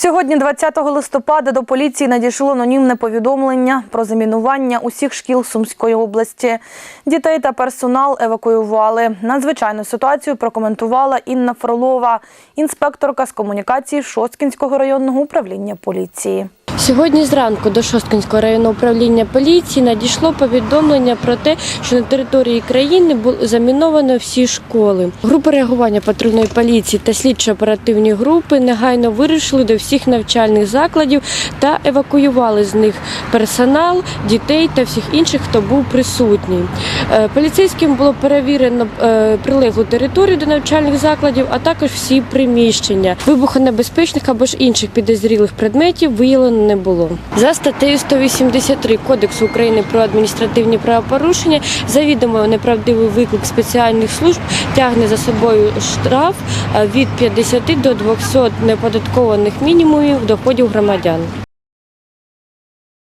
Сьогодні, 20 листопада, до поліції надійшло анонімне повідомлення про замінування усіх шкіл Сумської області. Дітей та персонал евакуювали. Надзвичайну ситуацію прокоментувала Інна Фролова, інспекторка з комунікації Шосткінського районного управління поліції. Сьогодні зранку до Шосткинського районного управління поліції надійшло повідомлення про те, що на території країни заміновано всі школи. Групи реагування патрульної поліції та слідчо-оперативні групи негайно вирушили до всіх навчальних закладів та евакуювали з них персонал, дітей та всіх інших, хто був присутній. Е, Поліцейським було перевірено е, прилеглу територію до навчальних закладів, а також всі приміщення. Вибухонебезпечних або ж інших підозрілих предметів виявлено не було. За статтею 183 Кодексу України про адміністративні правопорушення завідомо неправдивий виклик спеціальних служб тягне за собою штраф е, від 50 до 200 неподаткованих мінімумів доходів громадян.